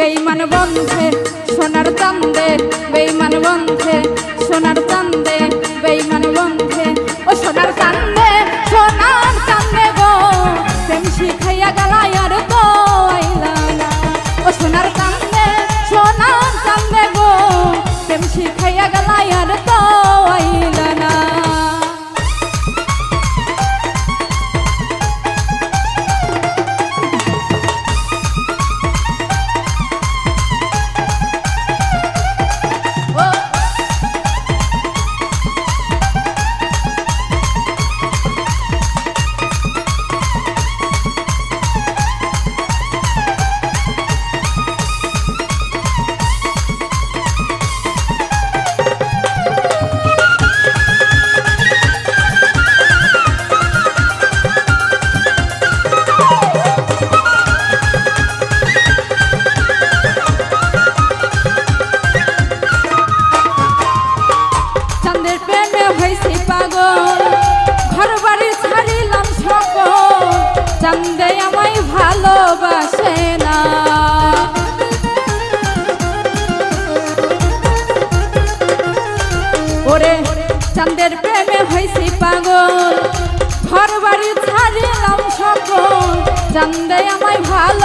বন্ধে, সোনার চান্দে বেইমান বন্ধে, সোনার চান্দে বেইমান বন্ধে। ও সোনার চান্দে সোনার চান্দে গো, প্রেম শিখাইয়া গেলাই আর তো আইলা না। ও সোনার চান্দে সোনার চান্দে গো, প্রেম শিখাইয়া গেলাই আর তো চাঁদে আমায় ভালোবাসে না। ওরে চাঁদের প্রেমে হয়েছি পাগল ঘর বাড়ি ছাড়িলাম সকল চাঁদে আমায় ভালোবাসে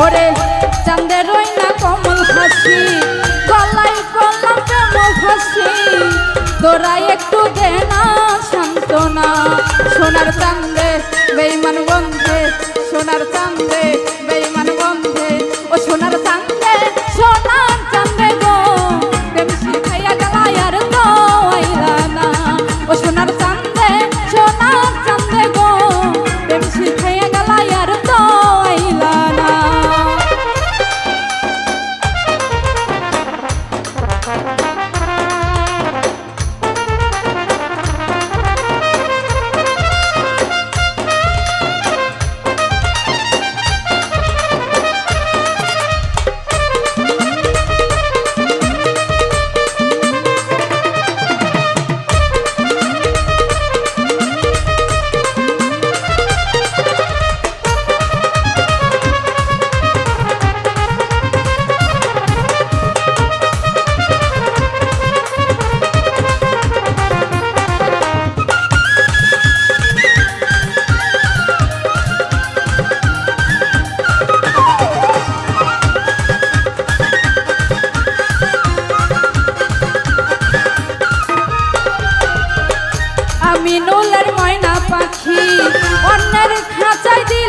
ওরে চাঁদের রই না কমল হাসি, গলায় হাসি। তোরা একটু দে না সান্ত্বনা, সোনার চান্দে বেইমান বন্ধে, সোনার চান্দে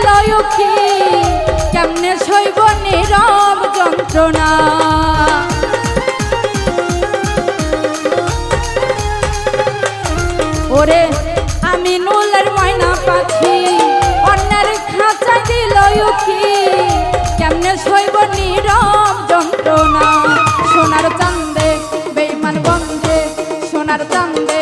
লয়কি কেমনে শৈব নীরব যন্ত্রণা? ওরে, আমি নুলের ময়না পাখি, অন্যের খাঁচা দিল কি কেমনে শৈব নীরব যন্ত্রণা? সোনার চান্দে, বেইমান বন্ধে, সোনার চান্দে